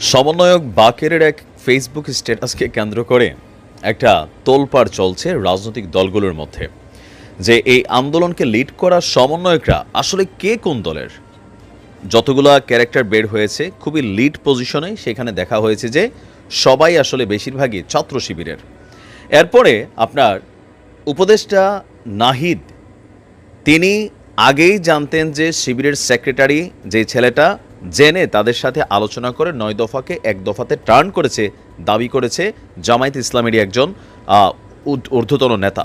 সমন্বয়ক বাকেরের এক ফেসবুক স্ট্যাটাসকে কেন্দ্র করে একটা তোলপাড় চলছে রাজনৈতিক দলগুলোর মধ্যে। যে এই আন্দোলনকে লিড করা সমন্বয়করা আসলে কে কোন দলের? যতগুলা ক্যারেক্টার বের হয়েছে, খুবই লিড পজিশনে সেখানে দেখা হয়েছে যে সবাই আসলে বেশিরভাগই ছাত্র শিবিরের। এরপরে আপনার উপদেষ্টা নাহিদ, তিনি আগেই জানতেন যে শিবিরের সেক্রেটারি যে ছেলেটা জেনে তাদের সাথে আলোচনা করে নয় দফাকে এক দফাতে টার্ন করেছে, দাবি করেছে জামায়াত ইসলামেরই একজন ঊর্ধ্বতন নেতা।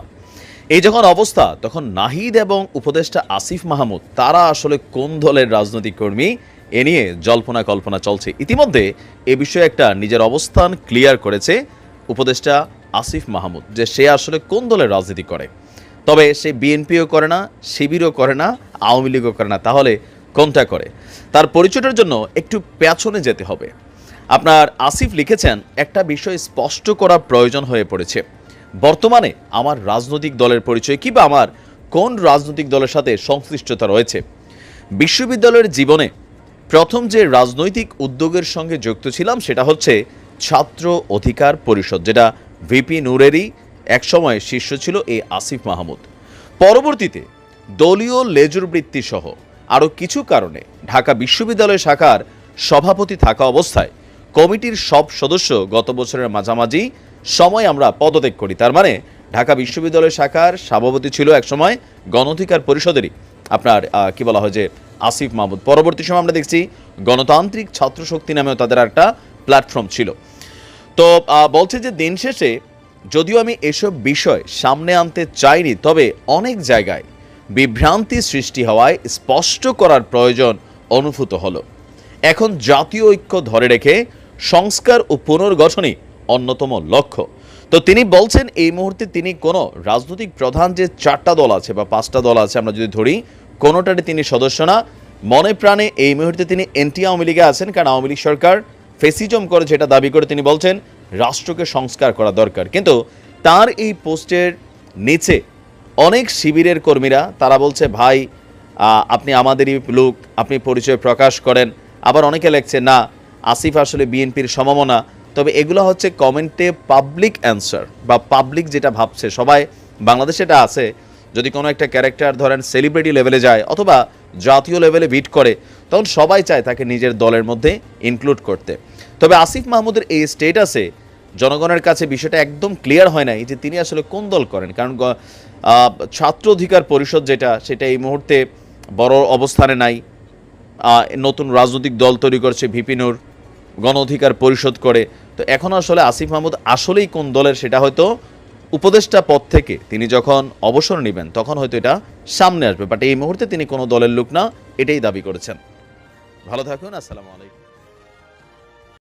এই যখন অবস্থা, তখন নাহিদ এবং উপদেষ্টা আসিফ মাহমুদ, তারা আসলে কোন দলের রাজনৈতিক কর্মী, এ নিয়ে জল্পনা কল্পনা চলছে। ইতিমধ্যে এ বিষয়ে একটা নিজের অবস্থান ক্লিয়ার করেছে উপদেষ্টা আসিফ মাহমুদ, যে সে আসলে কোন দলের রাজনীতি করে। তবে সে বিএনপিও করে না, শিবিরও করে না, আওয়ামী লীগও করে না। তাহলে কোনটা করে। তার পরিচয়টার জন্য একটু পেছনে যেতে হবে। আপনার আসিফ লিখেছেন, একটা বিষয় স্পষ্ট করা প্রয়োজন হয়ে পড়েছে। বর্তমানে আমার রাজনৈতিক দলের পরিচয় কি বা আমার কোন রাজনৈতিক দলের সাথে সংশ্লিষ্টতা রয়েছে? বিশ্ববিদ্যালয়ের জীবনে প্রথম যে রাজনৈতিক উদ্যোগের সঙ্গে যুক্ত ছিলাম সেটা হচ্ছে ছাত্র অধিকার পরিষদ, যেটা ভিপি নূরেরই একসময় শীর্ষ ছিল এই আসিফ মাহমুদ। পরবর্তীতে দলীয় লেজুর বৃত্তি সহ আরও কিছু কারণে ঢাকা বিশ্ববিদ্যালয় শাখার সভাপতি থাকা অবস্থায় কমিটির সব সদস্য গত বছরের মাঝামাঝি সময় আমরা পদত্যাগ করি। তার মানে ঢাকা বিশ্ববিদ্যালয় শাখার সভাপতি ছিল একসময় গণঅধিকার পরিষদেরই। আপনার কি বলা হয় যে, আসিফ মাহমুদ। পরবর্তী সময় আমরা দেখছি গণতান্ত্রিক ছাত্র শক্তি নামেও তাদের একটা প্ল্যাটফর্ম ছিল। তো বলছে যে দিন শেষে যদিও আমি এসব বিষয় সামনে আনতে চাইনি, তবে অনেক জায়গায় বিভ্রান্তি সৃষ্টি হওয়ায় স্পষ্ট করার প্রয়োজন অনুভূত হল। এখন জাতীয় ঐক্য ধরে রেখে সংস্কার ও পুনর্গঠনই অন্যতম লক্ষ্য। তো তিনি বলছেন, এই মুহূর্তে তিনি কোনো রাজনৈতিক প্রধান যে চারটা দল আছে বা পাঁচটা দল আছে আমরা যদি ধরি, কোনোটারই তিনি সদস্য না। মনে প্রাণে এই মুহূর্তে তিনি এনটি আওয়ামী লীগে আছেন, কারণ আওয়ামী লীগ সরকার ফেসিজম করে যেটা দাবি করে তিনি বলছেন, রাষ্ট্রকে সংস্কার করা দরকার। কিন্তু তার এই পোস্টের নিচে অনেক শিবিরের কর্মীরা, তারা বলছে, ভাই আপনি আমাদেরই লোক, আপনি পরিচয় প্রকাশ করেন। আবার অনেকে লেখছে, না, আসিফ আসলে বিএনপির সমমনা। তবে এগুলো হচ্ছে কমেন্টে পাবলিক অ্যান্সার বা পাবলিক যেটা ভাবছে। সবাই বাংলাদেশে এটা আছে, যদি কোনো একটা ক্যারেক্টার ধরেন সেলিব্রিটি লেভেলে যায় অথবা জাতীয় লেভেলে বিট করে, তখন সবাই চায় তাকে নিজের দলের মধ্যে ইনক্লুড করতে। তবে আসিফ মাহমুদের এই স্টেটাসে জনগণের কাছে বিষয়টা একদম ক্লিয়ার হয় নাই যে তিনি আসলে কোন দল করেন। কারণ ছাত্র অধিকার পরিষদ যেটা, সেটা এই মুহূর্তে বড় অবস্থানে নাই। নতুন রাজনৈতিক দল তৈরি করছে ভিপিনুর গণ অধিকার পরিষদ করে। তো এখন আসলে আসিফ মাহমুদ আসলেই কোন দলের সেটা হয়তো উপদেষ্টা পদ থেকে তিনি যখন অবসর নেবেন, তখন হয়তো এটা সামনে আসবে। বাট এই মুহূর্তে তিনি কোনো দলের লোক না, এটাই দাবি করেছেন। ভালো থাকুন, আসসালামু আলাইকুম।